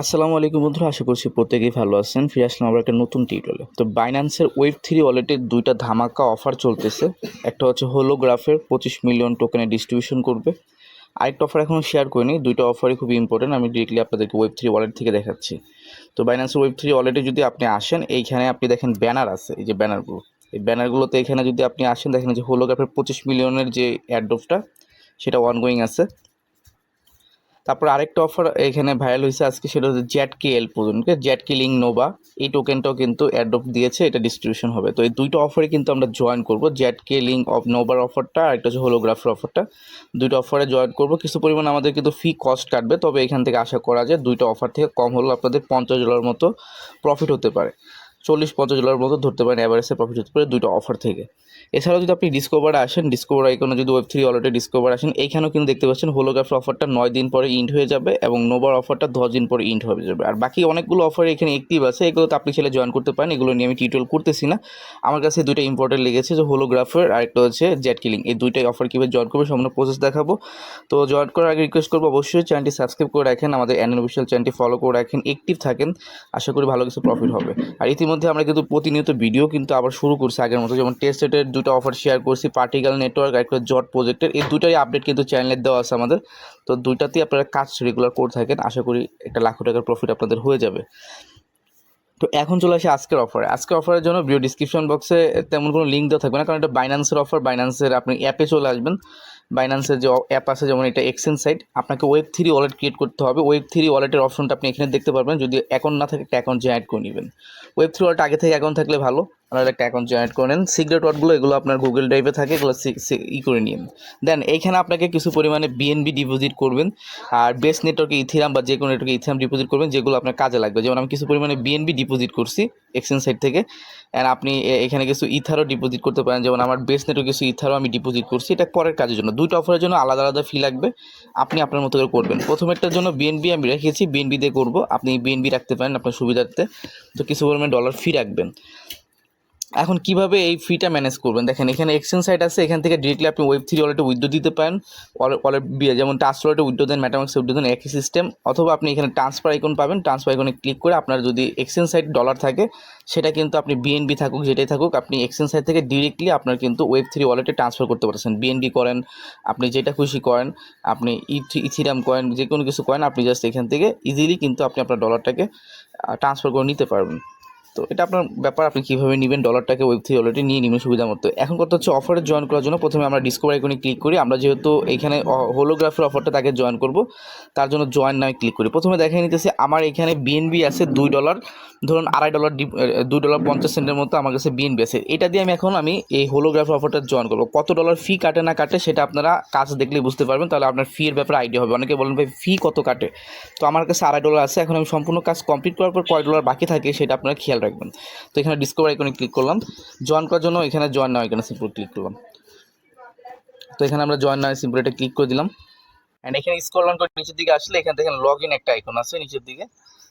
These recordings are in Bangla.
আসসালামু আলাইকুম বন্ধুরা, আশা করছি প্রত্যেকেই ভালো আছেন। ফিরে আসলাম আবার একটা নতুন টিউটোরিয়ালে তো বাইন্যান্সের ওয়েব থ্রি ওয়ালেটের দুইটা ধামাকা অফার চলতেছে। একটা হচ্ছে হোলোগ্রাফের পঁচিশ মিলিয়ন টোকেনে ডিস্ট্রিবিউশন করবে। আরেকটা অফার এখনও শেয়ার করিনি, দুইটা অফারই খুব ইম্পর্টেন্ট আমি ডিরেক্টলি আপনাদেরকে ওয়েব থ্রি ওয়ালেট থেকে দেখাচ্ছি। তো বাইন্যান্সের ওয়েব থ্রি ওয়ালেটে যদি আপনি আসেন, এইখানে আপনি দেখেন ব্যানার আছে, এই যে ব্যানারগুলো এই ব্যানারগুলোতে এখানে যদি আপনি আসেন, দেখেন যে হোলোগ্রাফের পঁচিশ মিলিয়নের যে অ্যাডোফটা সেটা অনগোয়িং আছে। তারপর আরেকটা অফার এখানে ভাইরাল হয়েছে আজকে, সেটা হচ্ছে জ্যাট কে এল পর্যন্ত জ্যাট কিলিং নোভা এই টোকেনটাও কিন্তু অ্যাডপ্ট দিয়েছে, এটা ডিস্ট্রিবিউশন হবে। তো এই দুইটা অফারে কিন্তু আমরা জয়েন করব জ্যাট কে লিঙ্ক অফ নোভার অফারটা আর একটা হচ্ছে হোলোগ্রাফের অফারটা দুইটা অফারে জয়েন করব, কিছু পরিমাণ আমাদের কিন্তু ফি কস্ট কাটবে, তবে এখান থেকে আশা করা যায় দুইটা অফার থেকে কম হলেও আপনাদের পঞ্চাশ ডলার মতো প্রফিট হতে পারে। চল্লিশ, পঞ্চাশ ডলার মতো ধরতে পারেন অ্যাভারেজে প্রফিট হতে পারে দুইটা অফার থেকে। এছাড়াও যদি আপনি ডিসকভারে আসেন ডিসকভার আইকনে যদি ওয়েব থ্রি অলরেডি ডিসকভার আসেন এইখানেও কিন্তু দেখতে পাচ্ছেন হোলোগ্রাফের অফারটা নয় দিন পরে ইন্ড হয়ে যাবে এবং নোবার অফারটা দশ দিন পরে ইন্ড হয়ে যাবে। আর বাকি অনেকগুলো অফার এখানে অ্যাক্টিভ আছে, এগুলোতে আপনি ছেলে জয়েন করতে পারেন। এগুলো নিয়ে আমি টিউটোরিয়াল করতেছি না। আমার কাছে দুইটা ইম্পর্টেন্ট লেগেছে, যে হোলোগ্রাফের আর একটা হচ্ছে জেট কিলিং এই দুইটাই অফার কীভাবে জয়েন করবে সম্পূর্ণ প্রসেস দেখাবো। তো জয়েন করার আগে রিকোয়েস্ট করব, অবশ্যই চ্যানেলটি সাবস্ক্রাইব করে রাখেন, আমাদের অ্যানুয়াল অফিসিয়াল চ্যানেলটি ফলো করে রাখেন অ্যাক্টিভ থাকেন। আশা করি ভালো কিছু প্রফিট হবে। আর ইতিমধ্যে আমরা কিন্তু প্রতিনিয়ত ভিডিও কিন্তু আবার শুরু করছি আগের মতো, যেমন টেস্ট সেটের দুটো অফার শেয়ার করছি পার্টিকাল নেটওয়ার্ক আর একটা জট প্রজেক্টের এই দুটাই আপডেট কিন্তু চ্যানেলে দেওয়া আছে আমাদের। তো দুইটাতেই আপনারা কাজ রেগুলার করে থাকেন, আশা করি একটা লাখো টাকার প্রফিট আপনাদের হয়ে যাবে। তো এখন চলে আসে আজকের অফারে আজকের অফারের জন্য ভিডিও ডিসক্রিপশন বক্সে তেমন কোনো লিঙ্ক দেওয়া থাকবে না, কারণ এটা বাইন্যান্সের অফার বাইন্যান্সের আপনি অ্যাপে চলে আসবেন। বাইন্যান্সের যে অ্যাপ আছে, যেমন এটা এক্সচেঞ্জ সাইট আপনাকে ওয়েব থ্রি ওয়ালেট ক্রিয়েট করতে হবে। ওয়েব থ্রি ওয়ালেটের অপশনটা আপনি এখানে দেখতে পারবেন। যদি অ্যাকাউন্ট না থাকে, একটা অ্যাকাউন্ট জেনারেট করে নেবেন। ওয়েব থ্রি ওয়ালেট আগে থেকে অ্যাকাউন্ট থাকলে ভালো, আপনারা একটা অ্যাকাউন্ট জেনারেট করে নেন। সিক্রেট ওয়ার্ডগুলো এগুলো আপনার গুগল ড্রাইভে থাকে, এগুলো ই করে নিন। দেন এইখানে আপনাকে কিছু পরিমাণে বিএনবি ডিপোজিট করবেন। আর বেস নেটওয়ার্কে ইথিরাম বা যে কোনো নেটওয়ার্কে ইথিরাম ডিপোজিট করবেন, যেগুলো আপনার কাজে লাগবে। যেমন আমি কিছু পরিমাণে বিএনবি ডিপোজিট করছি এক্সচেঞ্জ সাইট থেকে অ্যান্ড আপনি এখানে কিছু ইথারও ডিপোজিট করতে পারেন। যেমন আমার বেস নেটও কিছু ইথারও আমি ডিপোজিট করছি। এটা পরের কাজের জন্য। দুটো অফারের জন্য আলাদা আলাদা ফি লাগবে। আপনি আপনার মতো করে করবেন। প্রথমেরটার জন্য বিএনবি আমি রেখেছি। বিএনবিতে করব। আপনি বিএনবি রাখতে পারেন আপনার সুবিধার্থে। তো কিছু পরিমাণে ডলার ফি রাখবেন। এখন কীভাবে এই ফিটা ম্যানেজ করবেন? দেখেন, এখানে এক্সচেঞ্জ সাইট আছে, এখান থেকে ডিরেক্টলি আপনি ওয়েব থ্রি ওয়ালেটে উইথড্র দিতে পারেন। ওয়ালেট যেমন টাচ ওয়ালেটে উইথড্র দেন ম্যাটামাক্সে উইথড্র দেন, একই সিস্টেম অথবা আপনি এখানে ট্রান্সফার আইকন পাবেন ট্রান্সফার আইকনে ক্লিক করে আপনার যদি এক্সচেঞ্জ সাইট ডলার থাকে, সেটা কিন্তু আপনি বিএনবি থাকুক, যেটাই থাকুক, আপনি এক্সচেঞ্জ সাইট থেকে ডিরেক্টলি আপনার কিন্তু ওয়েব থ্রি ওয়ালেটে ট্রান্সফার করতে পারছেন। বিএনবি করেন, আপনি যেটা খুশি করেন, আপনি ইথিরাম কয়েন যে কোনো কিছু কয়েন আপনি জাস্ট এখান থেকে ইজিলি কিন্তু আপনি আপনার ডলারটাকে ট্রান্সফার করে নিতে পারবেন। তো এটা আপনার ব্যাপার, আপনি কীভাবে নেবেন ডলারটাকে ওয়েব থ্রি অলরেডি নিয়ে নেবেন সুবিধা মতো। এখন কথা হচ্ছে অফারে জয়েন করার জন্য প্রথমে আমরা ডিসকভার আইকনে ক্লিক করি। আমরা যেহেতু এখানে হোলোগ্রাফির অফারটা তাকে জয়েন করব। তার জন্য জয়েন নামে ক্লিক করি। প্রথমে দেখে নিতেছে, আমার এখানে বিএনবি আছে দুই ডলার ধরুন আড়াই ডলার দুই ডলার পঞ্চাশ সেন্টের মতো আমার কাছে বিএনবি আছে। এটা দিয়ে আমি এখন আমি এই হোলোগ্রাফের অফারটা জয়েন করব। কত ডলার ফি কাটে না কাটে সেটা আপনারা কাজ দেখলেই বুঝতে পারবেন। তাহলে আপনার ফি এর ব্যাপারে আইডিয়া হবে। অনেকে বলেন, ভাই ফি কত কাটে? তো আমার কাছে আড়াই ডলার আছে। এখন আমি সম্পূর্ণ কাজ কমপ্লিট করার পর কয় ডলার বাকি থাকে সেটা আপনারা খেয়াল রাখবেন। তো এখানে ডিসকভার আইকনে ক্লিক করলাম। জয়েন করার জন্য এখানে জয়েন নাও এখানে সিম্পল ক্লিক করলাম। তো এখানে আমরা জয়েন নাও সিম্পল এটা ক্লিক করে দিলাম। অ্যান্ড এখানে স্ক্রল ডাউন করে নিচের দিকে আসলে এখান থেকে লগ ইন একটা আইকন আছে নিচের দিকে।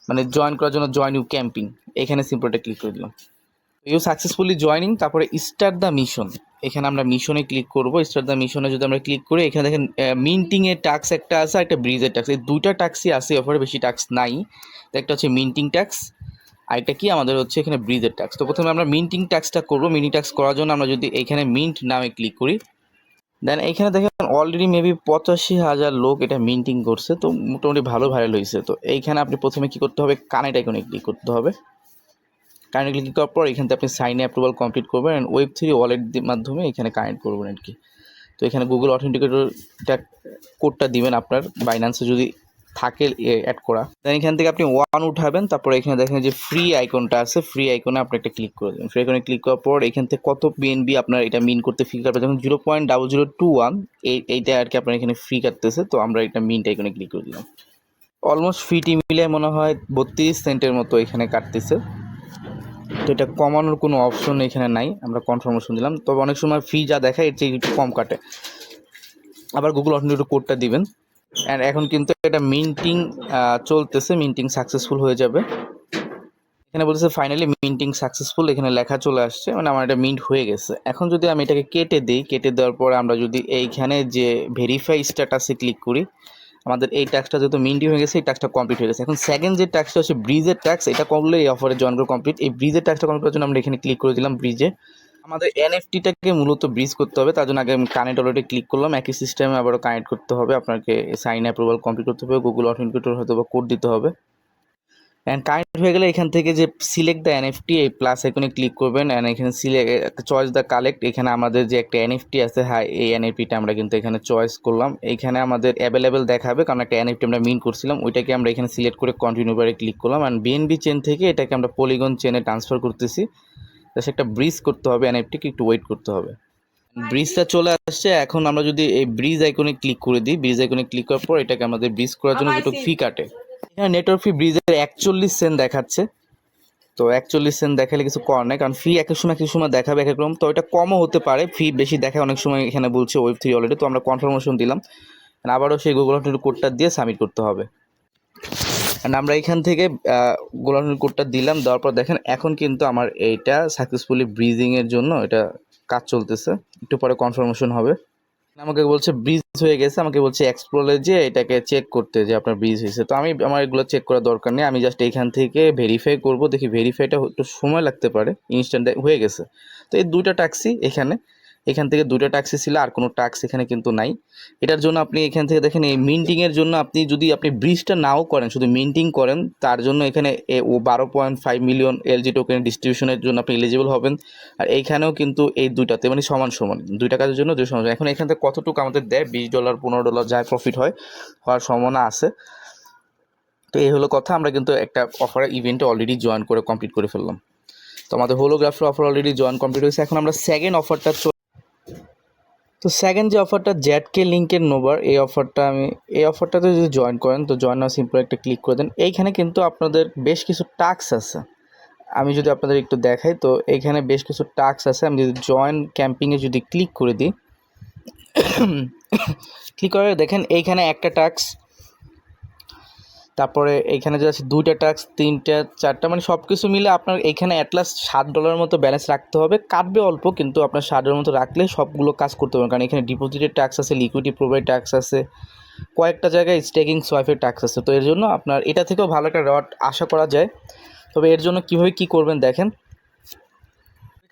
মানে জয়েন করার জন্য জয়েন ইউ ক্যাম্পিং এখানে সিম্পলটা ক্লিক করে দিলাম। ইউ সাকসেসফুলি জয়নিং তারপরে স্টার্ট দ্য মিশন এখানে আমরা মিশনে ক্লিক করব। স্টার্ট দ্য মিশনে যদি আমরা ক্লিক করি, এখানে দেখেন মিন্টিং এর টাক্স একটা আছে একটা ব্রিজের টাক্স এই দুইটা টাক্সই আছে অফারে বেশি টাক্স নাই। একটা হচ্ছে মিন্টিং ট্যাক্স আর এটা কি? আমাদের হচ্ছে এখানে ব্রিজের ট্যাক্স তো প্রথমে আমরা মিন্টিং ট্যাক্সটা করব। মিনি ট্যাক্স করার জন্য আমরা যদি এখানে মিন্ট নামে ক্লিক করি দেন এখানে দেখেন অলরেডি মেবি পঁচাশি হাজার লোক এটা মিন্টিং করছে, তো মোটামুটি ভালো ভাইরাল হয়েছে। তো এইখানে আপনি প্রথমে কি করতে হবে? কানেক্ট আইকনে ক্লিক করতে হবে। কানেক্ট ক্লিক করার পর এখান থেকে আপনি সাইন অ্যাপ্রুভাল কমপ্লিট করবেন অ্যান্ড ওয়েব থ্রি ওয়ালেট মাধ্যমে এখানে কানেক্ট করবেন আর কি। তো এখানে গুগল অথেন্টিকেটরটা কোডটা দিবেন আপনার। বাইন্যান্সে যদি থাকে অ্যাড করা। দেন এখান থেকে আপনি ওয়ান উঠাবেন, তারপর এখানে দেখেন যে ফ্রি আইকনটা আছে ফ্রি আইকনে আপনি একটা ক্লিক করে দেবেন। ফ্রি আইকনে ক্লিক করার পর এখান থেকে কত বিএনবি আপনার এটা মিন করতে ফ্রি কাটবে যখন zero point double zero two one এই, এইটা আর কি আপনার এখানে ফ্রি কাটতেছে, তো আমরা এটা মিন্ট আইকনে ক্লিক করে দিলাম। অলমোস্ট ফিটি মিলে মনে হয় বত্রিশ সেন্টের মতো এখানে কাটতেছে। তো এটা কমানোর কোনো অপশন এখানে নাই, আমরা কনফার্মেশন দিলাম। তবে অনেক সময় ফি যা দেখায় এর চেয়ে একটু কম কাটে। আবার গুগল অথেন্টিকেটর কোডটা দিবেন। অ্যান্ড এখন কিন্তু এটা মিন্টিং চলতেছে মিন্টিং সাকসেসফুল হয়ে যাবে। এখানে বলতেছে ফাইনালি মিন্টিং সাকসেসফুল এখানে লেখা চলে আসছে মানে আমার এটা মিন্ট হয়ে গেছে। এখন যদি আমি এটাকে কেটে দিই, কেটে দেওয়ার পর আমরা যদি এইখানে যে ভেরিফাই স্ট্যাটাসে ক্লিক করি, আমাদের এই ট্যাক্সটা যেহেতু মিন্টি হয়ে গেছে, এই ট্যাক্সটা কমপ্লিট হয়ে গেছে। এখন সেকেন্ড যে ট্যাক্সটা হচ্ছে ব্রিজের ট্যাক্স এটা করলে এই অফারে জয়েন করে কমপ্লিট এই ব্রিজের ট্যাক্সটা কমপ্লিট করার জন্য আমরা এখানে ক্লিক করে দিলাম ব্রিজে আমাদের এনএফটিটাকে মূলত ব্রিজ করতে হবে, তার জন্য আগে আমি কানেক্ট অলরেডি ক্লিক করলাম, একই সিস্টেমে আবারও কানেক্ট করতে হবে, আপনাকে সাইন অ্যাপ্রুভাল কমপ্লিট করতে হবে গুগল অথেন্টিকেটর হয়তো বা কোড দিতে হবে। অ্যান্ড কানেক্ট হয়ে গেলে এখান থেকে যে সিলেক্ট দ্য এনএফটি এই প্লাস এখানে ক্লিক করবেন অ্যান্ড এখানে সিলেক্ট চয়েস দ্য কালেক্ট এখানে আমাদের যে একটা এনএফটি আছে হ্যাঁ এই এনএফটিটা আমরা কিন্তু এখানে চয়েস করলাম। এখানে আমাদের অ্যাভেলেবেল দেখাবে, কারণ একটা এনএফটি আমরা মিন করছিলাম, ওইটাকে আমরা এখানে সিলেক্ট করে কন্টিনিউ বারে ক্লিক করলাম। অ্যান্ড বিএনবি চেন থেকে এটাকে আমরা পলিগন চেনে ট্রান্সফার করতেছি। জাস্ট একটা ব্রিজ করতে হবে এনএফটিকে একটু ওয়েট করতে হবে। ব্রিজটা চলে আসছে এখন আমরা যদি এই ব্রিজ আইকনে ক্লিক করে দিই ব্রিজ আইকনে ক্লিক করার পর এটাকে আমাদের ব্রিজ করার জন্য দুটো ফি কাটে। এখানে নেটওয়ার্ক ফি ব্রিজের একচল্লিশ সেন্ট দেখাচ্ছে। তো একচল্লিশ সেন্ট দেখালে কিছু কর নেই কারণ ফি এক সময় এক সময় দেখাবে এক এক রকম। তো এটা কমও হতে পারে ফি বেশি দেখায় অনেক সময় এখানে বলছে ওয়েব থ্রি অলরেডি তো আমরা কনফার্মেশন দিলাম। আবারও সেই গুগল কোডটা দিয়ে সাবমিট করতে হবে। অ্যান্ড আমরা এখান থেকে গোলানোর কোডটা দিলাম, দেওয়ার পর দেখেন এখন কিন্তু আমার এইটা সাকসেসফুলি ব্রিজিংয়ের জন্য এটা কাজ চলতেছে। একটু পরে কনফার্মেশন হবে। আমাকে বলছে ব্রিজ হয়ে গেছে। আমাকে বলছে এক্সপ্লোরে যে এটাকে চেক করতে যে আপনার ব্রিজ হয়েছে। তো আমি, আমার এগুলো চেক করার দরকার নেই। আমি জাস্ট এইখান থেকে ভেরিফাই করব, দেখি ভেরিফাইটা একটু সময় লাগতে পারে ইনস্ট্যান্ট হয়ে গেছে। তো এই দুইটা ট্যাক্সি এখানে। এখান থেকে দুইটা ট্যাক্সি ছিল আর কোনো ট্যাক্স এখানে কিন্তু নাই। এটার জন্য আপনি এখান থেকে দেখেন, এই মিন্টিংয়ের জন্য আপনি যদি আপনি ব্রিজটা নাও করেন, শুধু মিন্টিং করেন, তার জন্য এখানে ও বারো point five million LG token ডিস্ট্রিবিউশনের জন্য আপনি এলিজিবল হবেন। আর এইখানেও কিন্তু এই দুইটাতে মানে সমান সমান, দুইটা কাজের জন্য দুই সমান এখন এখান থেকে কতটুকু আমাদের দেয়? বিশ ডলার পনেরো ডলার যা প্রফিট হয়, হওয়ার সম্ভাবনা আছে। তো এই হলো কথা, আমরা কিন্তু একটা অফার ইভেন্টে অলরেডি জয়েন করে কমপ্লিট করে ফেললাম। তো আমাদের হোলোগ্রাফের অফার অলরেডি জয়েন কমপ্লিট হয়েছে। এখন আমরা সেকেন্ড অফারটা তো সেকেন্ড যে অফারটা জ্যাট কে লিঙ্কের নোবার এই অফারটা আমি, এই অফারটাতে যদি জয়েন করেন, তো জয়েন নাও সিম্পল একটা ক্লিক করে দেন। এইখানে কিন্তু আপনাদের বেশ কিছু টাস্ক আছে। আমি যদি আপনাদের একটু দেখাই, তো এইখানে বেশ কিছু টাস্ক আছে। আমি যদি জয়েন ক্যাম্পিংয়ে যদি ক্লিক করে দিই ক্লিক করে দেখেন এইখানে একটা টাস্ক তারপরে এখানে যে আছে দুইটা ট্যাক্স তিনটা, চারটা মানে সব কিছু মিলে আপনার এখানে অ্যাটলাস সাত ডলার মতো ব্যালেন্স রাখতে হবে। কাটবে অল্প, কিন্তু আপনার সাত ডলার মতো রাখলে সবগুলো কাজ করতে হবে। কারণ এখানে ডিপোজিটের ট্যাক্স আছে লিকুইডি প্রোভাইড ট্যাক্স আছে, কয়েকটা জায়গায় স্টেকিং সোয়াইফের ট্যাক্স আছে। তো এর জন্য আপনার, এটা থেকেও ভালো একটা রড আশা করা যায়। তবে এর জন্য কীভাবে কী করবেন দেখেন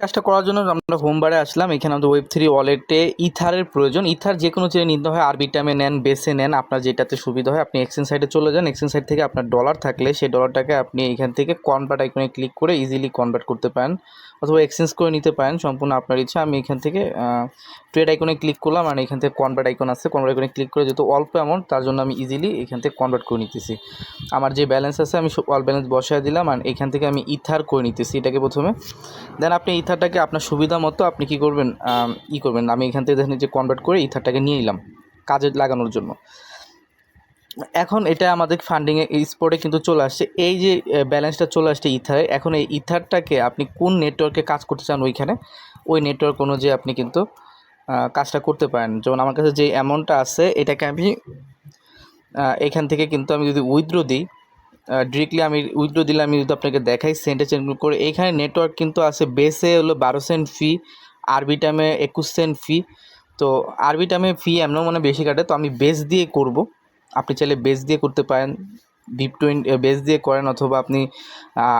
কাজটা করার জন্য আমরা হোমবারে আসলাম। এখানে আমাদের ওয়েব থ্রি ওয়ালেটে ইথারের প্রয়োজন। ইথার যে কোনো চেয়ে নিতে হয়, আরবি টাইমে নেন বেসে নেন, আপনার যেটাতে সুবিধা হয়, আপনি এক্সচেঞ্জ সাইডে চলে যান। এক্সচেঞ্জ সাইড থেকে আপনার ডলার থাকলে, সেই ডলারটাকে আপনি এখান থেকে কনভার্ট আইকনে ক্লিক করে ইজিলি কনভার্ট করতে পারেন। অথবা এক্সচেঞ্জ করে নিতে পারেন, সম্পূর্ণ আপনার ইচ্ছা। আমি এখান থেকে ট্রেড আইকনে ক্লিক করলাম আর এখান থেকে কনভার্ট আইকন আছে। কনভার্ট আইকনে ক্লিক করে যেহেতু অল্প অ্যামাউন্ট তার জন্য আমি ইজিলি এখান থেকে কনভার্ট করে নিতেছি। আমার যে ব্যালেন্স আছে, আমি অল ব্যালেন্স বসায় দিলাম আর এখান থেকে আমি ইথার করে নিতেছি এটাকে প্রথমে। দেন আপনি ইথারটাকে আপনার সুবিধা মতো আপনি কী করবেন ই করবেন। আমি এখান থেকে দেখেন যে কনভার্ট করে ইথারটাকে নিয়ে নিলাম, কাজে লাগানোর জন্য। এখন এটা আমাদের ফান্ডিংয়ে স্পটে কিন্তু চলে আসছে। এই যে ব্যালেন্সটা চলে আসছে ইথারে, এখন এই ইথারটাকে আপনি কোন নেটওয়ার্কে কাজ করতে চান ওইখানে, ওই নেটওয়ার্ক অনুযায়ী আপনি কিন্তু কাজটা করতে পারেন। যেমন আমার কাছে যে অ্যামাউন্টটা আছে, এটাকে আমি এখান থেকে কিন্তু আমি যদি উইথড্র দিই ডিরেক্টলি আমি উইথড্র দিলে আমি যদি আপনাকে দেখাই সেন্টে চেঞ্জ করে এইখানে নেটওয়ার্ক কিন্তু আছে বেসে হলো বারো সেন্ট ফি আরবি টাইমে একুশ সেন্ট ফি তো আরবি টাইমে ফি এমনও মনে বেশি কাটে, তো আমি বেস দিয়ে করব। আপনি চাইলে বেস দিয়ে করতে পারেন ভিপ টোয়েন্টি বেস দিয়ে করেন অথবা আপনি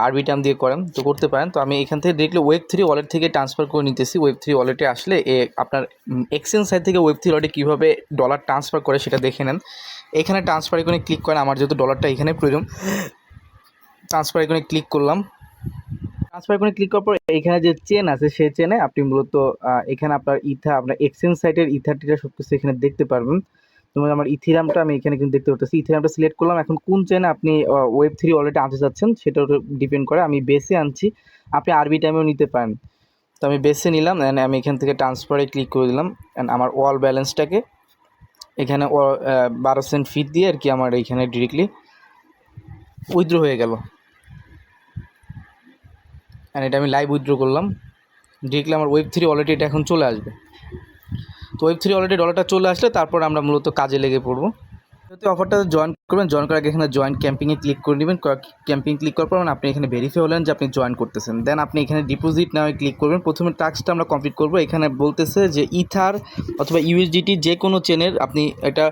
আরবি টাইম দিয়ে করেন, তো করতে পারেন। তো আমি এখান থেকে ডিরেক্টলি ওয়েব থ্রি ওয়ালেট থেকে ট্রান্সফার করে নিতেছি। ওয়েব থ্রি ওয়ালেটে আসলে এ আপনার এক্সচেঞ্জ সাইড থেকে ওয়েব থ্রি ওয়ালেটে কীভাবে ডলার ট্রান্সফার করে সেটা দেখে নেন। এখানে ট্রান্সফার এখানে ক্লিক করেন, আমার যেহেতু ডলারটা এখানে প্রয়োজন। ট্রান্সফার এখানে ক্লিক করলাম। ট্রান্সফার এখানে ক্লিক করার পর এখানে যে চেন আছে সেই চেনে আপনি মূলত এখানে আপনার ইথা, আপনার এক্সচেঞ্জ সাইটের ইথারটিটা সব কিছু এখানে দেখতে পারবেন। যেমন আমার ইথিরামটা আমি এখানে কিন্তু দেখতে পাচ্ছি ইথিরামটা সিলেক্ট করলাম। এখন কোন চেনে আপনি ওয়েব থ্রি অলরেডি আনতে চাচ্ছেন উপর ডিপেন্ড করে আমি বেসে আনছি। আপনি আরবি টাইমেও নিতে পারেন। তো আমি বেসে নিলাম and আমি এখান থেকে ট্রান্সফারে ক্লিক করে দিলাম। অ্যান্ড আমার ওয়াল ব্যালেন্সটাকে এখানে বারো সেন্ট ফিট দিয়ে আর কি আমার এইখানে ডিরেক্টলি উইথড্র হয়ে গেল। অ্যান্ড এটা আমি লাইভ উইথড্র করলাম। ডিরেক্টলি আমার ওয়েব থ্রি অলরেডি এটা এখন চলে আসবে। তো ওয়েব থ্রি অলরেডি ডলারটা চলে আসলে তারপর আমরা মূলত কাজে লেগে পড়ব। যদি অফারটা জয়েন করবেন জয়েন করার আগে এখানে জয়েন ক্যাম্পিংয়ে ক্লিক করে নেবেন। ক্যাম্পিং ক্লিক করার পর মানে আপনি এখানে ভেরিফাই হলেন যে আপনি জয়েন করতেছেন। দেন আপনি এখানে ডিপোজিট নামে ক্লিক করবেন। প্রথমে টাস্কটা আমরা কমপ্লিট করব। এখানে বলতেছে যে ইথার অথবা ইউএসডিটি যে কোনো চেনের আপনি এটা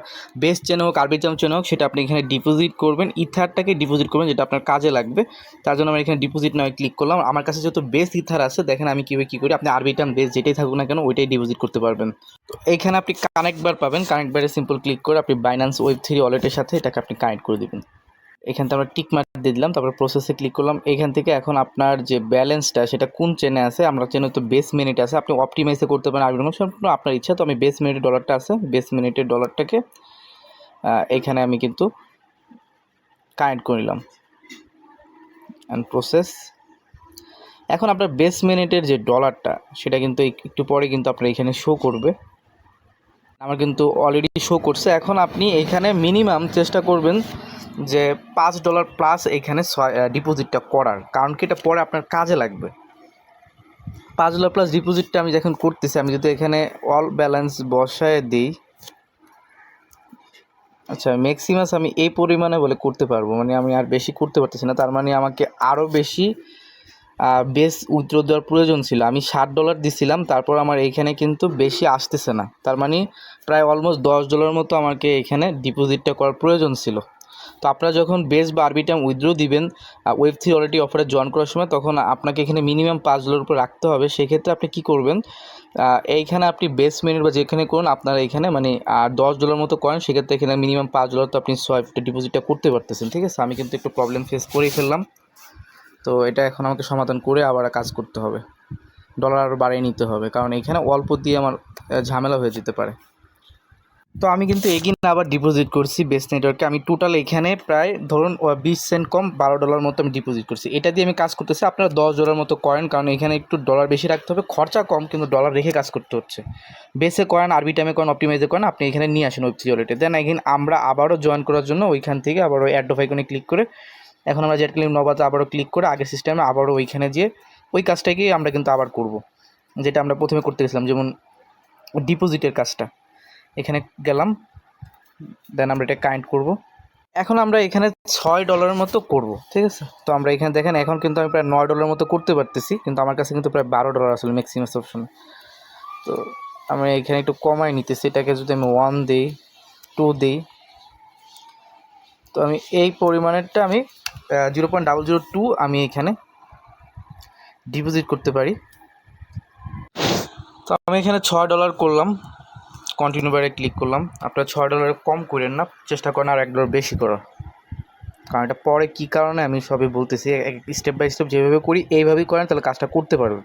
বেস্ট চেন হোক আরবিচাম চেন হোক, সেটা আপনি এখানে ডিপোজিট করবেন। ইথারটাকে ডিপোজিট করবেন, যেটা আপনার কাজে লাগবে। তার জন্য আমরা এখানে ডিপোজিট নামে ক্লিক করলাম। আমার কাছে যেহেতু বেস্ট ইথার আছে, দেখেন আমি কীভাবে কী করি। আপনি আরবি আরবিটাম বেস্ট যেটাই থাকুক না কেন, ওইটাই ডিপোজিট করতে পারবেন। তো এখানে আপনি কানেক্ট বার পাবেন। কানেক্ট বারে সিম্পল ক্লিক করে আপনি বাইন্যান্স ওয়েব থ্রি ওয়ালেটের সাথে এটাকে আপনি কানেক্ট করে দেবেন। এখান থেকে আমরা টিক মার্ক দিয়ে দিলাম, তারপর প্রসেসে ক্লিক করলাম। এখান থেকে এখন আপনার যে ব্যালেন্সটা সেটা কোন চেনে আছে? আমরা চেনে তো বেস মিনিট আছে। আপনি অপটিমাইজে করতে পারেন আরবি সম্পূর্ণ আপনার ইচ্ছা তো আমি বেস মিনিটের ডলারটা আছে বেস মিনিটের ডলারটাকে এখানে আমি কিন্তু কানেক্ট করে নিলাম। অ্যান্ড প্রসেস এখন আপনার বেস মিনিটের যে ডলারটা সেটা কিন্তু এক- একটু পরে কিন্তু আপনার এখানে শো করবে। আমার কিন্তু অলরেডি শো করছে। এখন আপনি এখানে মিনিমাম চেষ্টা করবেন যে পাঁচ ডলার প্লাস এখানে ডিপোজিটটা করার। কারণ কি এটা পরে আপনার কাজে লাগবে। পাঁচ ডলার প্লাস ডিপোজিটটা আমি যখন করতেছি, আমি যদি এখানে অল ব্যালেন্স বসায় দিই আচ্ছা ম্যাক্সিমাস আমি এই পরিমাণে বলে করতে পারব। মানে আমি আর বেশি করতে পারতেছি না। তার মানে আমাকে আরও বেশি বেস উইথড্র দেওয়ার প্রয়োজন ছিল। আমি ষাট ডলার দিছিলাম, তারপর আমার এইখানে কিন্তু বেশি আসতেছে না। তার মানে প্রায় অলমোস্ট দশ ডলার মতো আমাকে এখানে ডিপোজিটটা করার প্রয়োজন ছিল। তো আপনারা যখন বেস বা আরবিটাম উইথড্র দিবেন ওয়েব থ্রি অলরেডি অফারে জয়েন করার সময়, তখন আপনাকে এখানে মিনিমাম পাঁচ ডলার উপর রাখতে হবে। সেক্ষেত্রে আপনি কি করবেন এইখানে আপনি বেস মিনিট বা যেখানে করুন, আপনারা এখানে মানে দশ ডলার মতো করেন। সেক্ষেত্রে এখানে মিনিমাম পাঁচ ডলার তো আপনি সোয়াইপটা ডিপোজিটটা করতে পারতেছেন, ঠিক আছে? আমি কিন্তু একটু প্রবলেম ফেস করেই ফেললাম। তো এটা এখন আমাকে সমাধান করে আবার কাজ করতে হবে। ডলার আরও বাড়িয়ে নিতে হবে, কারণ এখানে অল্প দিয়ে আমার ঝামেলা হয়ে যেতে পারে। তো আমি কিন্তু এগিন আবার ডিপোজিট করছি বেস নেটওয়ার্কে আমি টোটাল এখানে প্রায় ধরুন বিশ সেন্ট কম বারো ডলার মতো আমি ডিপোজিট করছি। এটা দিয়ে আমি কাজ করতেছি আপনারা দশ ডলার মতো কয়েন কারণ এখানে একটু ডলার বেশি রাখতে হবে। খরচা কম, কিন্তু ডলার রেখে কাজ করতে হচ্ছে। বেসে কয়েন আরবি টাইমে করেন অপটিমাইজে করেন আপনি এখানে নিয়ে আসেন ওয়েব ওয়ালেটে দেন এগিন আমরা আবারও জয়েন করার জন্য ওইখান থেকে আবারও অ্যাড ক্লিক করে এখন আমরা জেট ক্লিক নবাতে আবারও ক্লিক করে আগের সিস্টেমে আবারও ওইখানে যেয়ে ওই কাজটাকেই আমরা কিন্তু আবার করব। যেটা আমরা প্রথমে করতে গেছিলাম, যেমন ডিপোজিটের কাজটা। এখানে গেলাম, দেন আমরা এটা কাইন্ট করব। এখন আমরা এখানে ছয় ডলারের মতো করব, ঠিক আছে? তো আমরা এখানে দেখেন, এখন কিন্তু আমি প্রায় নয় ডলারের মতো করতে পারতেছি, কিন্তু আমার কাছে কিন্তু প্রায় বারো ডলার আসলে ম্যাক্সিমাম অপশন। তো আমি এখানে একটু কমাই নিতেছি, এটাকে যদি আমি ওয়ান দিই টু দিই তো আমি এই পরিমাণেরটা আমি zero point double zero two আমি এখানে ডিপোজিট করতে পারি। তো আমি এখানে ছয় ডলার করলাম কন্টিনিউ বারে ক্লিক করলাম। আপনারা ছয় ডলার কম করেন না, চেষ্টা করেন আর এক ডলার বেশি করার। কারণ এটা পরে কী কারণে আমি সবই বলতেছি, এক স্টেপ বাই স্টেপ যেভাবে করি, এইভাবেই করেন, তাহলে কাজটা করতে পারবেন।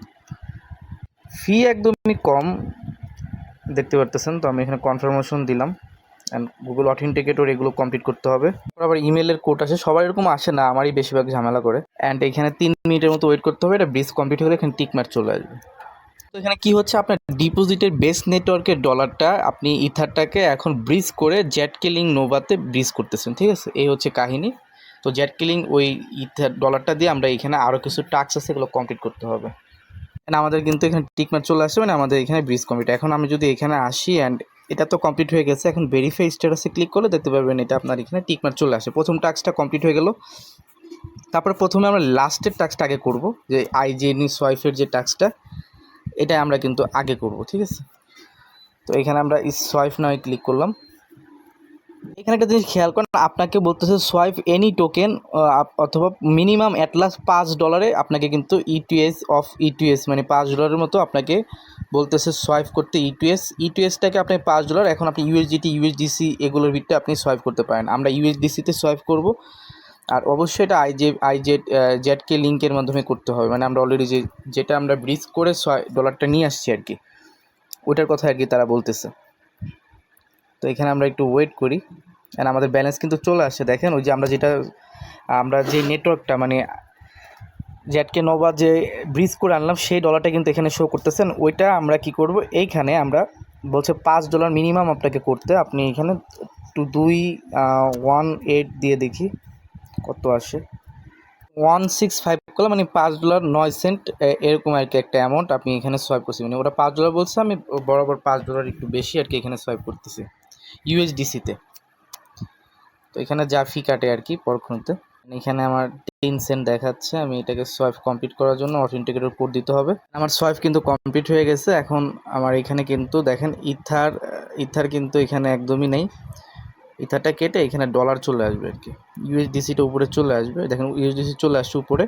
ফি একদমই কম, দেখতে পারতেছেন, তো আমি এখানে কনফার্মেশন দিলাম। অ্যান্ড গুগল অথেন্টিকেটর এগুলো কমপ্লিট করতে হবে। আবার ইমেলের কোড আসে, সবার এরকম আসে না, আমারই বেশিরভাগ ঝামেলা করে। অ্যান্ড এখানে তিন মিনিটের মতো ওয়েট করতে হবে, এটা ব্রিজ কমপ্লিট হলে এখানে টিক মার্ক চলে আসবে। তো এখানে কি হচ্ছে, আপনার ডিপোজিটের বেস নেটওয়ার্কের ডলারটা আপনি ইথারটাকে এখন ব্রিজ করে জেট কিলিং নোভাতে ব্রিজ করতেছেন, ঠিক আছে? এই হচ্ছে কাহিনী। তো জেট কিলিং ওই ইথার ডলারটা দিয়ে আমরা এখানে আরও কিছু টাস্ক আছে, এগুলো কমপ্লিট করতে হবে। And আমাদের কিন্তু এখানে টিকমার্ক চলে আসছে মানে আমাদের এখানে ব্রিজ কমপ্লিট এখন আমি যদি এখানে আসি অ্যান্ড এটা তো কমপ্লিট হয়ে গেছে। এখন ভেরিফাই স্ট্যাটাসে ক্লিক করলে দেখতে পারবেন এটা আপনার এখানে টিকমার চলে আসে। প্রথম টাস্কটা কমপ্লিট হয়ে গেল। তারপরে প্রথমে আমরা লাস্টের টাস্কটা আগে করব, যে আইজেনি সোয়াইফের যে টাস্কটা এটা আমরা কিন্তু আগে করব, ঠিক আছে? তো এখানে আমরা সোয়াইফ নয় ক্লিক করলাম। এখানে একটা জিনিস খেয়াল করেন, আপনাকে বলতেছে সোয়াইপ এনি টোকেন অথবা মিনিমাম অ্যাট লাস্ট পাঁচ ডলারে আপনাকে কিন্তু ইটিএস অফ ইটিএস মানে পাঁচ ডলারের মতো আপনাকে বলতেছে সোয়াইপ করতে E ইটিএস ইটিএসটাকে আপনি পাঁচ ডলার এখন আপনি ইউএসডিটি ইউএসডিসি এগুলোর ভিত্তিতে আপনি সোয়াইপ করতে পারেন। আমরা ইউএসডিসিতে সোয়াইপ করব। আর অবশ্যই এটা আইজে আইজেড জেডকে লিঙ্কের মাধ্যমে করতে হবে। মানে আমরা অলরেডি যে, যেটা আমরা ব্রিজ করে ডলারটা নিয়ে আসছি আর কি, ওইটার কথা আর কি তারা বলতেছে। তো এখানে আমরা একটু ওয়েট করি। অ্যান্ড আমাদের ব্যালেন্স কিন্তু চলে আসছে দেখেন ওই যে আমরা যেটা, আমরা যে নেটওয়ার্কটা মানে জেটকে নোভা যে ব্রিজ করে আনলাম, সেই ডলারটা কিন্তু এখানে শো করতেছেন। ওইটা আমরা কি করব? এইখানে আমরা বলছে পাঁচ ডলার মিনিমাম আপনাকে করতে। আপনি এখানে টু দুই ওয়ান এইট দিয়ে দেখি কত আসে। ওয়ান সিক্স ফাইভ করলাম মানে পাঁচ ডলার নয় সেন্ট এরকম আর কি একটা অ্যামাউন্ট আপনি এখানে সোয়াইপ করছি মানে ওরা পাঁচ ডলার বলছে, আমি বরাবর পাঁচ ডলার একটু বেশি আর কি এখানে সোয়াইপ করতেছি। ইউএসডিসিতে তো। এখানে যা ফি কাটে আর কি, পরক্ষণতে। এখানে আমার তিন সেন্ট দেখাচ্ছে, আমি এটাকে সোয়াইপ কমপ্লিট করার জন্য অথেন্টিকেটর কোড দিতে হবে। আমার সোয়াইপ কিন্তু কমপ্লিট হয়ে গেছে, এখন আমার এখানে কিন্তু দেখেন ইথার ইথার কিন্তু এখানে একদমই নেই। ইথারটা কেটে এখানে ডলার চলে আসবে আর কি ইউএসডিসিটা উপরে চলে আসবে। দেখেন ইউএসডিসি চলে আসছে উপরে।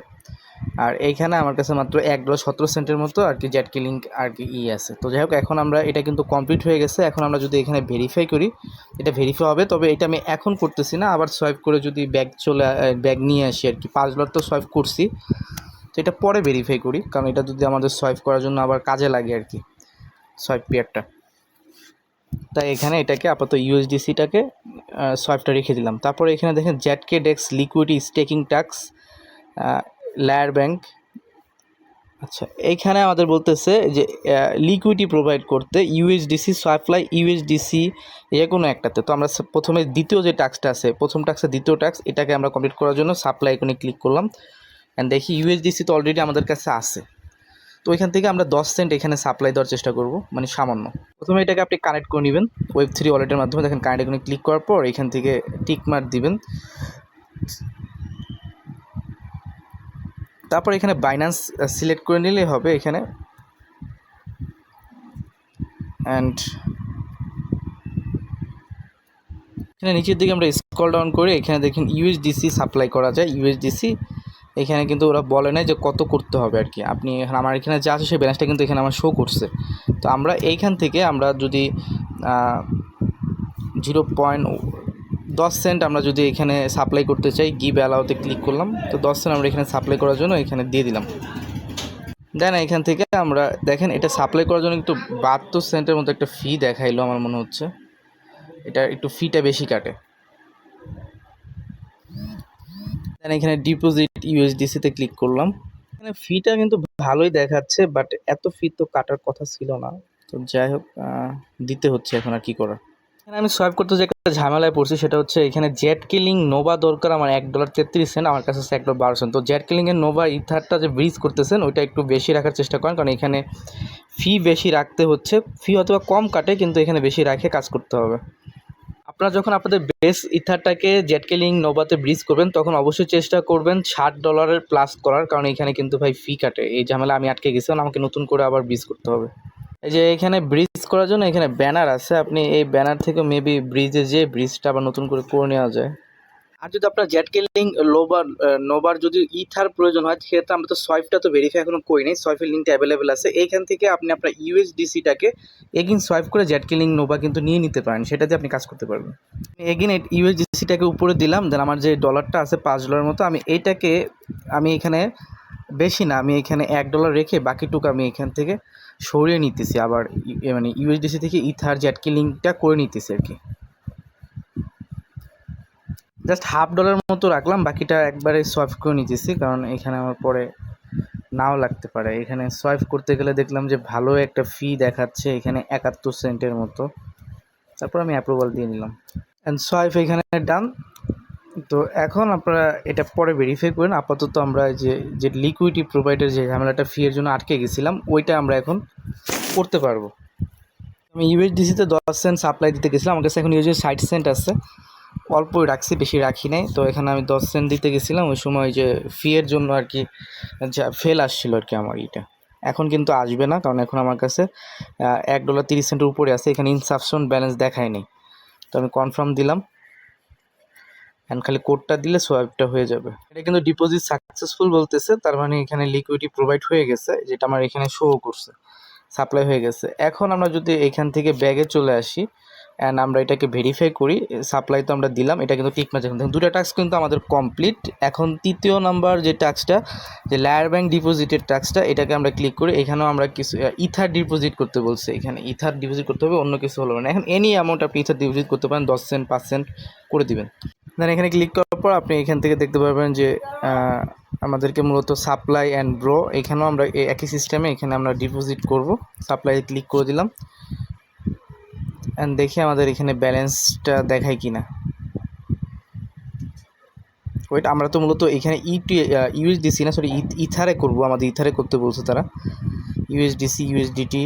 আর এইখানে আমার কাছে মাত্র এক ডলার সতেরো সেন্টের মতো আর কি জেটকি লিঙ্ক আর কি ই আছে। তো যাই হোক, এখন আমরা এটা কিন্তু কমপ্লিট হয়ে গেছে। এখন আমরা যদি এখানে ভেরিফাই করি, এটা ভেরিফাই হবে। তবে এটা আমি এখন করতেছি না। আবার সোয়াইপ করে যদি ব্যাগ চলে ব্যাগ নিয়ে আসি আর কি পাঁচ ডলার তো সোয়াইপ করছি। তো এটা পরে ভেরিফাই করি। কারণ এটা যদি আমাদের সোয়াইপ করার জন্য আবার কাজে লাগে আর কি সোয়াইপ পেয়ারটা তাই এখানে এটাকে আপাতত ইউএসডিসিটাকে সোয়াইপটা রেখে দিলাম। তারপরে এখানে দেখেন জেটকে DEX liquidity staking tax layer bank আচ্ছা এইখানে আমাদের বলতেছে যে লিকুইডি প্রোভাইড করতে ইউএসডিসি সাপ্লাই ইউএসডিসি যে কোনো একটাতে। তো আমরা প্রথমে দ্বিতীয় যে টাস্কটা আছে, প্রথম টাস্কের দ্বিতীয় টাস্ক এটাকে আমরা কমপ্লিট করার জন্য সাপ্লাই এখানে ক্লিক করলাম। অ্যান্ড দেখি ইউএসডিসি তো অলরেডি আমাদের কাছে আছে। তো ওইখান থেকে আমরা দশ সেন্ট এখানে সাপ্লাই দেওয়ার চেষ্টা করব মানে সামান্য। প্রথমে এটাকে আপনি কানেক্ট করে নেবেন ওয়েব থ্রি ওয়ালেটের মাধ্যমে। দেখেন কানেক্ট এখানে ক্লিক করার পর এখান থেকে টিক মার্ক দিবেন। তারপর এখানে বাইন্যান্স সিলেক্ট করে নিলেই হবে এখানে। অ্যান্ড এখানে নিচের দিকে আমরা স্ক্রল ডাউন করে এখানে দেখেন ইউএসডিসি সাপ্লাই করা যায় ইউএসডিসি এখানে কিন্তু ওরা বলে না যে কত করতে হবে আর কি। আপনি এখানে আমার এখানে যা আছে সেই ব্যালেন্সটা কিন্তু এখানে আমার শো করছে। তো আমরা এইখান থেকে আমরা যদি জিরো পয়েন্ট দশ সেন্ট আমরা যদি এখানে সাপ্লাই করতে চাই গিভ অ্যালাউতে ক্লিক করলাম। তো দশ সেন্ট আমরা এখানে সাপ্লাই করার জন্য এখানে দিয়ে দিলাম। দেন এখান থেকে আমরা দেখেন, এটা সাপ্লাই করার জন্য একটু বাহাত্তর সেন্টের মতো একটা ফি দেখাইলো আমার মনে হচ্ছে। এটা একটু ফিটা বেশি কাটে। দেন এখানে ডিপোজিট ইউএসডিসিতে ক্লিক করলাম। এখানে ফিটা কিন্তু ভালোই দেখাচ্ছে বাট এত ফি তো কাটার কথা ছিল না। তো যাই হোক দিতে হচ্ছে এখন আর কি করার। এখানে আমি সোয়াইপ করতে যে একটা ঝামেলায় পড়ছি, সেটা হচ্ছে এখানে জেট কিলিং নোভা দরকার, আমার এক ডলার তেত্রিশ সেন্ট আমার কাছে এক ডলার বারো সেন্ট তো জেট কিলিংয়ের নোভা ইথারটা যে ব্রিজ করতেছেন, ওইটা একটু বেশি রাখার চেষ্টা করেন, কারণ এখানে ফি বেশি রাখতে হচ্ছে। ফি হয়তো বা কম কাটে, কিন্তু এখানে বেশি রাখে কাজ করতে হবে। আপনারা যখন আপনাদের বেস ইথারটাকে জেটকেলিং নোভাতে ব্রিজ করবেন, তখন অবশ্যই চেষ্টা করবেন ষাট ডলারের প্লাস করার, কারণ এখানে কিন্তু ভাই ফি কাটে। এই ঝামেলা আমি আটকে গেছিলাম আমাকে নতুন করে আবার ব্রিজ করতে হবে। এই যে এখানে ব্রিজ করার জন্য এখানে ব্যানার আছে, আপনি এই ব্যানার থেকে মেবি ব্রিজে যে ব্রিজটা আবার নতুন করে করে নেওয়া যায়। আর যদি আপনার জেট কিলিং লোবার নোবার যদি ইথার প্রয়োজন হয়, সেক্ষেত্রে আমরা তো সোয়াইপটা তো ভেরিফাই এখনও করি নাই সোয়াইপের লিঙ্কটা অ্যাভেলেবেল আছে। এইখান থেকে আপনি আপনার ইউএসডিসিটাকে এগিন সোয়াইপ করে জেট কিলিং নোবা কিন্তু নিয়ে নিতে পারেন, সেটাতে আপনি কাজ করতে পারবেন। এগিন ইউএসডিসিটাকে উপরে দিলাম দেন আমার যে ডলারটা আছে পাঁচ ডলারের মতো, আমি এইটাকে আমি এখানে বেশি না, আমি এখানে এক ডলার রেখে বাকিটুকু আমি এখান থেকে সরিয়ে নিতেছি, আবার মানে ইউএসডিসি থেকে ইথার জেট কিলিংটা করে নিতেছি আর কি। জাস্ট হাফ ডলার মতো রাখলাম, বাকিটা একবারে সোয়াইপ করে নিতেছি, কারণ এখানে আমার পরে নাও লাগতে পারে। এখানে সোয়াইপ করতে গেলে দেখলাম যে ভালো একটা ফি দেখাচ্ছে, এখানে একাত্তর সেন্টের মতো। তারপর আমি অ্যাপ্রুভাল দিয়ে নিলাম। অ্যান্ড সোয়াইপ এখানে ডান তো এখন আপনারা এটা পরে ভেরিফাই করেন। আপাতত আমরা যে যে লিকুইডি প্রোভাইডার যে ঝামেলাটা ফি এর জন্য আটকে গেছিলাম, ওইটা আমরা এখন করতে পারব। আমি ইউএসডিসিতে দশ সেন্ট সাপ্লাই দিতে গেছিলাম, আমার কাছে এখন ইউএসডি ষাট সেন্ট আছে। অল্পই রাখছি, বেশি রাখি নাই। তো এখানে আমি দশ সেন্ট দিতে গেছিলাম, ওই সময় যে ফি এর জন্য আর কি, যা ফেল আসছিল আর কি আমার এটা এখন কিন্তু আসবে না, কারণ এখন আমার কাছে এক ডলার তিরিশ সেন্টের উপরে আছে, এখানে ইনসাফিসিয়েন্ট ব্যালেন্স দেখায় নেই। তো আমি কনফার্ম দিলাম। অ্যান্ড খালি কোডটা দিলে সোয়াইপটা হয়ে যাবে। এটা কিন্তু ডিপোজিট সাকসেসফুল বলতেছে, তার মানে এখানে লিকুইডিটি প্রোভাইড হয়ে গেছে, যেটা আমার এখানে শো করছে সাপ্লাই হয়ে গেছে। এখন আমরা যদি এখান থেকে ব্যাগে চলে আসি অ্যান্ড আমরা এটাকে ভেরিফাই করি সাপ্লাই তো আমরা দিলাম, এটা কিন্তু টিক মাঝে দেখুন দুটো টাস্ক কিন্তু আমাদের কমপ্লিট এখন তৃতীয় নাম্বার যে টাস্কটা যে লায়ার ব্যাংক ডিপোজিটের টাস্কটা এটাকে আমরা ক্লিক করি। এখানেও আমরা কিছু ইথার ডিপোজিট করতে বলছে। এখানে ইথার ডিপোজিট করতে হবে, অন্য কিছু হলো না। এখন এনি অ্যামাউন্ট আপনি ইথার ডিপোজিট করতে পারেন, দশ সেন্ট পাঁচ সেন্ট করে দিবেন। দেন এখানে ক্লিক করার পর আপনি এখান থেকে দেখতে পারবেন যে আমাদেরকে মূলত সাপ্লাই অ্যান্ড ব্রো এখানেও আমরা একই সিস্টেমে এখানে আমরা ডিপোজিট করব। সাপ্লাই ক্লিক করে দিলাম। অ্যান্ড দেখি আমাদের এখানে ব্যালেন্সটা দেখায় কি না ওয়েট আমরা তো মূলত এখানে ই টু ইউএসডিসি না সরি ইথারে করব, আমাদের ইথারে করতে বলছে তারা। ইউএসডিসি ইউএসডিটি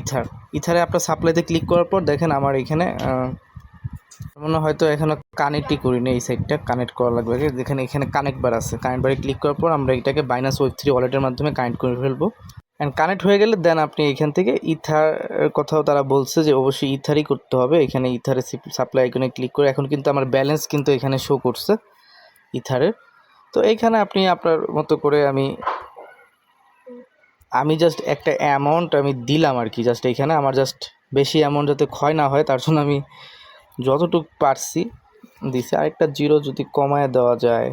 ইথার ইথারে আপনার সাপ্লাইতে ক্লিক করার পর দেখেন আমার এখানে মনে হয় হয়তো এখনও কানেক্টই করিনি এই সাইডটা কানেক্ট করা লাগবে। যেখানে এখানে কানেক্ট বার আছে। কানেক্ট বারে ক্লিক করার পর আমরা এটাকে বাইনাস ওয়েব থ্রি ওয়ালেটের মাধ্যমে কানেক্ট করে ফেলব। অ্যান্ড কানেক্ট হয়ে গেলে দেন আপনি এখান থেকে ইথার কথাও তারা বলছে যে অবশ্যই ইথারই করতে হবে। এখানে ইথারে সাপ্লাই আইকনে ক্লিক করে এখন কিন্তু আমার ব্যালেন্স কিন্তু এখানে শো করছে ইথারের। তো এইখানে আপনি আপনার মতো করে আমি আমি জাস্ট একটা অ্যামাউন্ট আমি দিলাম আর কি। জাস্ট এইখানে আমার জাস্ট বেশি অ্যামাউন্ট যাতে ক্ষয় না হয়, তার জন্য আমি যতটুকু পারছি দিছি। আরেকটা জিরো যদি কমায় দেওয়া যায়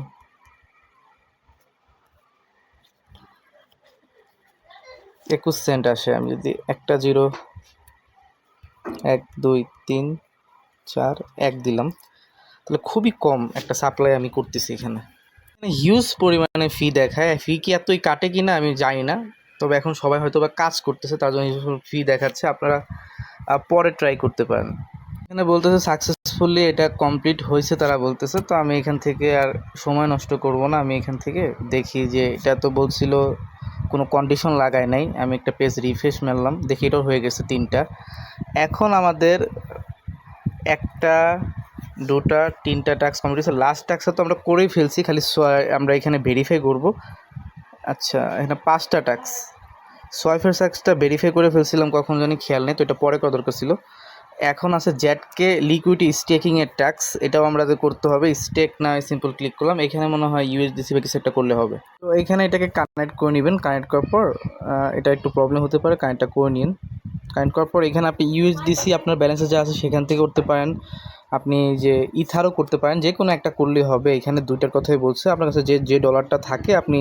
একুশ সেন্ট আসে। আমি যদি একটা জিরো, এক, দুই, তিন, চার, এক দিলাম, তাহলে খুবই কম একটা সাপ্লাই আমি করতেছি এখানে। হিউজ পরিমাণে ফি দেখায়। ফি কি এতই কাটে কি না আমি জানি না, তবে এখন সবাই হয়তো বা কাজ করতেছে, তার জন্য ফি দেখাচ্ছে। আপনারা পরে ট্রাই করতে পারেন। এখানে বলতেছে সাকসেসফুলি এটা কমপ্লিট হয়েছে তারা বলতেছে, তো আমি এখান থেকে আর সময় নষ্ট করব না। আমি এখান থেকে দেখি যে এটা তো বলছিল কোনো কন্ডিশন লাগায় নাই। আমি একটা পেজ রিফ্রেশ মারলাম, দেখি এটাও হয়ে গেছে তিনটা। এখন আমাদের একটা, দুটা, তিনটা টাস্ক কমপ্লিট হয়েছে। লাস্ট টাস্কটা তো আমরা করেই ফেলছি, খালি আমরা এখানে ভেরিফাই করব। আচ্ছা এখানে পাঁচটা টাস্ক সোয়াইফের ট্যাক্সটা ভেরিফাই করে ফেলছিলাম, কখন জানি খেয়াল নেই, তো এটা পরে করা দরকার ছিল। এখন আছে জ্যাটকে লিকুইড স্টেকিং এর ট্যাক্স এটাও আমাদের করতে হবে স্টেক না সিম্পল ক্লিক করলাম, এখানে মনে হয় ইউএসডিসি বা কিছু একটা করলে হবে। তো এখানে এটাকে কানেক্ট করে নেবেন কানেক্ট করার পর এটা একটু প্রবলেম হতে পারে কানেক্টটা করে নিন। কানেক্ট করার পর এখানে আপনি ইউএসডিসি আপনার ব্যালেন্সে যা আছে সেখান থেকে করতে পারেন। আপনি যে ইথারও করতে পারেন, যে কোনো একটা করলেই হবে। এখানে দুইটার কথাই বলছে, আপনার কাছে যে যে ডলারটা থাকে, আপনি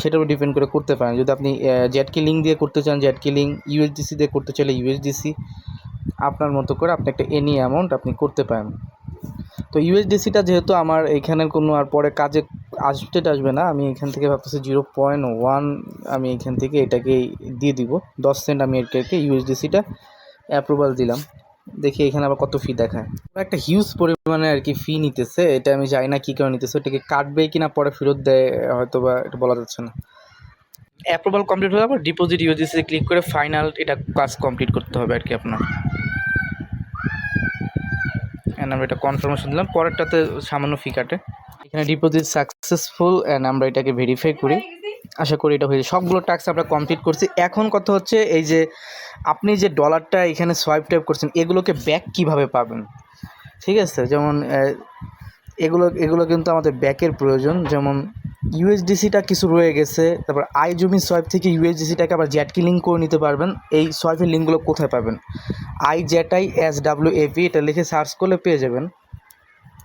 সেটার উপর ডিপেন্ড করে করতে পারেন। যদি আপনি জেটকি লিঙ্ক দিয়ে করতে চান জেটকি লিঙ্ক ইউএসডিসি দিয়ে করতে চাইলে ইউএসডিসি আপনার মতো করে আপনি একটা এনি অ্যামাউন্ট আপনি করতে পারেন। তো ইউএসডিসিটা যেহেতু আমার এখানের কোনো আর পরে কাজে আসতে আসবে না, আমি এখান থেকে ভাবতেছি জিরো পয়েন্ট ওয়ান আমি এখান থেকে এটাকে দিয়ে দিব। দশ সেন্ট আমি এটাকে ইউএসডিসিটা অ্যাপ্রুভাল দিলাম। দেখি এখানে আবার কত ফি দেখায়। একটা হিউজ পরিমাণে আর কি ফি নিতেছে, এটা আমি জানি না কী কারণে নিতেছে এটাকে কাটবে কি না পরে ফেরত দেয় হয়তো বা এটা বলা যাচ্ছে না। অ্যাপ্রুভাল কমপ্লিট হয়ে যাবে ডিপোজিট ইউজিসি ক্লিক করে ফাইনাল এটা কাজ কমপ্লিট করতে হবে আর কি আপনার। অ্যান্ড আমরা এটা কনফার্মেশন দিলাম। পরেরটাতে সামান্য ফি কাটে। এখানে ডিপোজিট সাকসেসফুল অ্যান্ড আমরা এটাকে ভেরিফাই করি। আশা করি এটা হয়েছে। সবগুলো টাস্ক আমরা কমপ্লিট করছি। এখন কথা হচ্ছে এই যে আপনি যে ডলারটা এখানে সোয়াইপ টাইপ করছেন, এগুলোকে ব্যাক কীভাবে পাবেন? ঠিক আছে? যেমন এগুলো এগুলো কিন্তু আমাদের ব্যাকের প্রয়োজন। যেমন ইউএসডিসিটা কিছু রয়ে গেছে, তারপর আই জমি সোয়াইপ থেকে ইউএসডিসিটাকে আবার জ্যাটকি লিঙ্ক করে নিতে পারবেন। এই সোয়াইপের লিঙ্কগুলো কোথায় পাবেন? I Z I S W AP এটা লিখে সার্চ করলে পেয়ে যাবেন।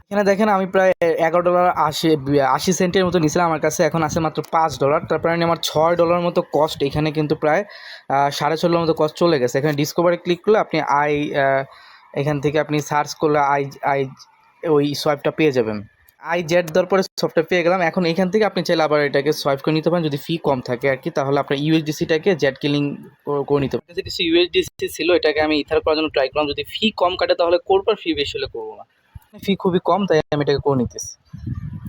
এখানে দেখেন আমি প্রায় এগারো ডলার আশি আশি সেন্টের মতো নিয়েছিলাম, আমার কাছে এখন আছে মাত্র পাঁচ ডলার। তারপরে আমার ছয় ডলার মতো কস্ট এখানে কিন্তু প্রায় সাড়ে ডলার মতো কস্ট চলে গেছে। এখানে ডিসকভারে ক্লিক করলে আপনি আই এখান থেকে আপনি সার্চ করলে আই আই ওই সোয়াইপটা পেয়ে যাবেন। আই জেড দেওয়ার পরে সবটা পেয়ে গেলাম। এখন এখান থেকে আপনি চাইলে আবার এটাকে সোয়াইপ করে নিতে পারেন। যদি ফি কম থাকে আর কি, তাহলে আপনার ইউএসডিসিটাকে জেড কিলিং করে নিতে পারেন। কিছু ইউএসডিসি ছিল, এটাকে আমি ইথার করার জন্য ট্রাই করলাম। যদি ফি কম কাটে, তাহলে করব আর ফি বেশি হলে করব না। ফি খুবই কম, তাই আমি এটাকে করে নিতেছি।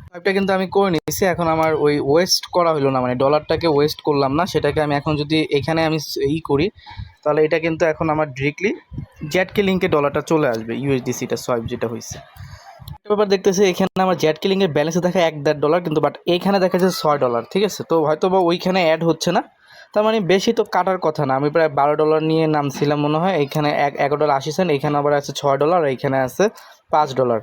সোয়াইপটা কিন্তু আমি করে নিয়েছি। এখন আমার ওই ওয়েস্ট করা হলো না। মানে ডলারটাকে ওয়েস্ট করলাম না। সেটাকে আমি এখন যদি এখানে আমি ই করি, তাহলে এটা কিন্তু এখন আমার ডিরেক্টলি জেটকে লিঙ্কে ডলারটা চলে আসবে। ইউএসডিসিটা সোয়াইপ যেটা হয়েছে। ব্যাপার দেখতেছি এখানে আমার জেট কিলিংয়ের ব্যালেন্সে দেখা এক দেড় ডলার কিন্তু বাট এইখানে দেখা যাচ্ছে ছয় ডলার ঠিক আছে? তো হয়তো বা ওইখানে অ্যাড হচ্ছে না। তার মানে বেশি তো কাটার কথা না। আমি প্রায় বারো ডলার নিয়ে নামছিলাম মনে হয়। এখানে এক, এগারো ডলার আশি সেন্ট এখানে আবার আছে ছয় ডলার এখানে আছে পাঁচ ডলার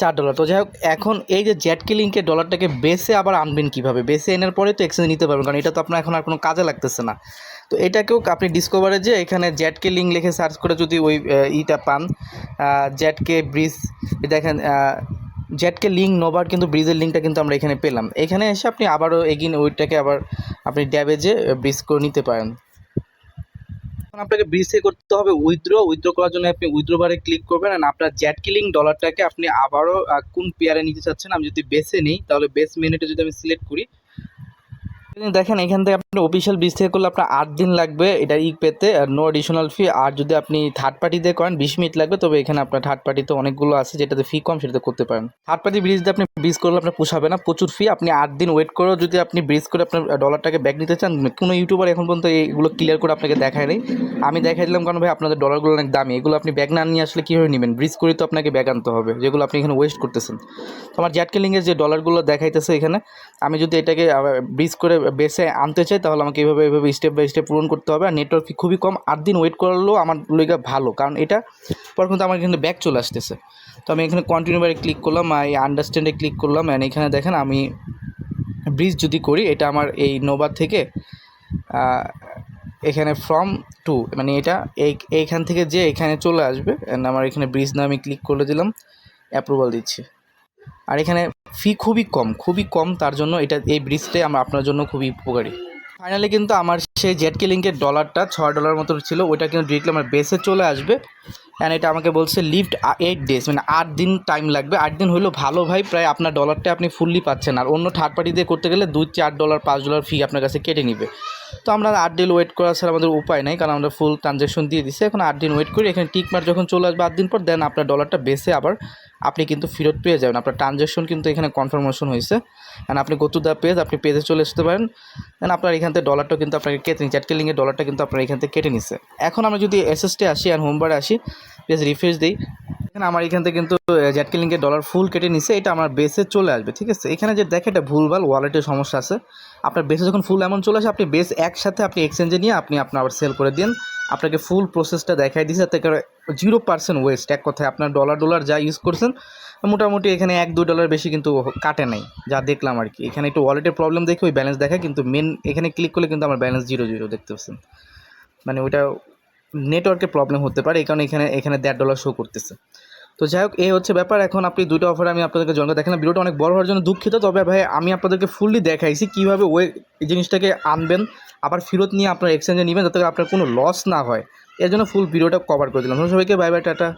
চার ডলার তো যাই হোক এখন এই যে জেটকি কিলিংকে ডলারটাকে বেসে আবার আনবেন কীভাবে? বেসে এনার পরে তো এক্সচেঞ্জ নিতে পারবেন। কারণ এটা তো আপনার এখন আর কোনো কাজে লাগতেছে না। তো এটাকেও আপনি ডিসকভারে যে এখানে জেটকে লিঙ্ক লিখে সার্চ করে যদি ওই ইটা পান জেটকে ব্রিজ দেখেন জেটকে লিঙ্ক নোবার কিন্তু ব্রিজের লিঙ্কটা কিন্তু আমরা এখানে পেলাম। এখানে এসে আপনি আবারও এগিন ওইটাকে আবার আপনি ড্যাবেজে ব্রিজ করে নিতে পারেন। আপনাকে ব্রিজে করতে হবে উইথড্র উইথড্র করার জন্য আপনি উইথড্র বারে ক্লিক করবেন আর আপনার জ্যাট কিলিং ডলারটাকে আপনি আবারও কোন পেয়ারে নিতে চাচ্ছেন, আমি যদি বেসে নিই, তাহলে বেস মিনিটে যদি আমি সিলেক্ট করি দেখেন, এখান থেকে আপনি অফিসিয়াল বিজ থেকে করলে আপনার আট দিন লাগবে এটা ই পেতে, আর নো অ্যাডিশনাল ফি আর যদি আপনি থার্ড পার্টি দিয়ে করেন, বিশ মিনিট লাগবে, তবে এখানে আপনার থার্ড পার্টিতে অনেকগুলো আছে যেটাতে ফি কম, সেটাতে করতে পারেন। থার্ড পার্টি ব্রিজ দিয়ে আপনি ব্রিজ করলে আপনার পোষাবে না, প্রচুর ফি আপনি আট দিন ওয়েট করেও যদি আপনি ব্রিজ করে আপনার ডলারটাকে ব্যাক নিতে চান, কোনো ইউটিউবার এখন পর্যন্ত এইগুলো ক্লিয়ার করে আপনাকে দেখায় নেই। আমি দেখাই দিলাম কারণ ভাই, আপনাদের ডলারগুলো অনেক দামি। এগুলো আপনি ব্যাগ না নিয়ে আসলে কীভাবে নেবেন? ব্রিজ করে তো আপনাকে ব্যাগ আনতে হবে, যেগুলো আপনি এখানে ওয়েস্ট করতেছেন। তো আমার জ্যাট কিলিংয়ের যে ডলারগুলো দেখাইতেছে এখানে, আমি যদি এটাকে ব্রিজ করে বেসে আনতে চাই, তাহলে আমাকে এইভাবে এইভাবে স্টেপ বাই স্টেপ পূরণ করতে হবে। আর নেটওয়ার্ক খুবই কম, আট দিন ওয়েট করলেও আমার লইগা ভালো, কারণ এটা পর কিন্তু আমার এখানে ব্যাক চলে আসতেছে। তো আমি এখানে কন্টিনিউ বারে ক্লিক করলাম আর এই আন্ডারস্ট্যান্ডে ক্লিক করলাম অ্যান্ড এখানে দেখেন আমি ব্রিজ যদি করি, এটা আমার এই নোবার থেকে এখানে ফ্রম টু মানে এটা এই, এইখান থেকে যে এখানে চলে আসবে অ্যান্ড আমার এখানে ব্রিজ না আমি ক্লিক করে দিলাম অ্যাপ্রুভাল দিচ্ছি। আর এখানে ফি খুবই কম খুবই কম তার জন্য এটা, এই ব্রিজটাই আমার আপনার জন্য খুবই উপকারী। ফাইনালি কিন্তু আমার সেই জেটকে লিঙ্কের ডলারটা ছয় ডলার মতো ছিল, ওইটা কিন্তু ডিরেক্টলি আমার বেসে চলে আসবে। অ্যান্ড এটা আমাকে বলছে লিফট এইট ডেজ মানে আট দিন টাইম লাগবে। আট দিন হলেও ভালো ভাই, প্রায় আপনার ডলারটা আপনি ফুললি পাচ্ছেন। আর অন্য থার্ড পার্টি দিয়ে করতে গেলে দুই, চার ডলার পাঁচ ডলার ফি আপনার কাছে কেটে নিবে। তো আমরা আট দিন ওয়েট করা ছাড়া আমাদের উপায় নাই, কারণ আমরা ফুল ট্রানজ্যাকশন দিয়ে দিচ্ছি এখন আট দিন ওয়েট করি এখানে টিক মার যখন চলে আসবে আট দিন পর দেন আপনার ডলারটা বেসে আবার আপনি কিন্তু ফেরত পেয়ে যাবেন। আপনার ট্রানজ্যাকশন কিন্তু এখানে কনফার্মেশন হয়েছে। অ্যান্ড আপনি গো টু দ্য পেজ আপনি পেজে চলে আসতে পারেন। দেন আপনার এখান থেকে ডলারটা কিন্তু আপনাকে কেটে নিচ্ছে। চ্যাটকে লিঙ্কের ডলারটা কিন্তু আপনার এখান থেকে কেটে নিচ্ছে। এখন আমরা যদি এসএসটে আসি অ্যান্ড হোমবার আসি পেজ রিফ্রেশ দিই। এখানে আমার এখান থেকে কিন্তু জ্যাটকে লিঙ্কের ডলার ফুল কেটে নিচ্ছে এটা আমার বেসে চলে আসবে, ঠিক আছে? এখানে যে দেখে এটা ভুলভাল ওয়ালেটের সমস্যা আছে। আপনার বেসে যখন ফুল অ্যামাউন্ট চলে আসে, আপনি বেস একসাথে আপনি এক্সচেঞ্জে নিয়ে আপনি আপনার আবার সেল করে দিন আপনাকে ফুল প্রসেসটা দেখাই দিচ্ছে তাতে জিরো পার্সেন্ট ওয়েস্ট এক কথায়। আপনার ডলার ডলার যা ইউজ করছেন, মোটামুটি এখানে এক দু ডলার বেশি কিন্তু কাটে নাই, যা দেখলাম আর কি। এখানে একটু ওয়ালেটের প্রবলেম দেখে ওই ব্যালেন্স দেখায়, কিন্তু মেন এখানে ক্লিক করলে কিন্তু আমার ব্যালেন্স জিরো জিরো দেখতে পাচ্ছেন। মানে ওইটা নেটওয়ার্কের প্রবলেম হতে পারে, এই কারণে এখানে এখানে দেড় ডলার শো করতেছে। তো যাই হোক এই হচ্ছে ব্যাপার। এখন আপনি দুটো অফার আমি আপনাদেরকে জন্য দেখেন ভিডিওটা অনেক বড় হওয়ার জন্য দুঃখিত, তবে ভাই, আমি আপনাদেরকে ফুললি দেখাইছি কীভাবে ওই জিনিসটাকে আনবেন, আবার ফেরত নিয়ে আপনার এক্সচেঞ্জে নেবেন, যাতে আপনার কোনো লস না হয়। এর জন্য ফুল ভিডিওটা কভার করে দিলাম। সবাইকে বাই বাই টাটা।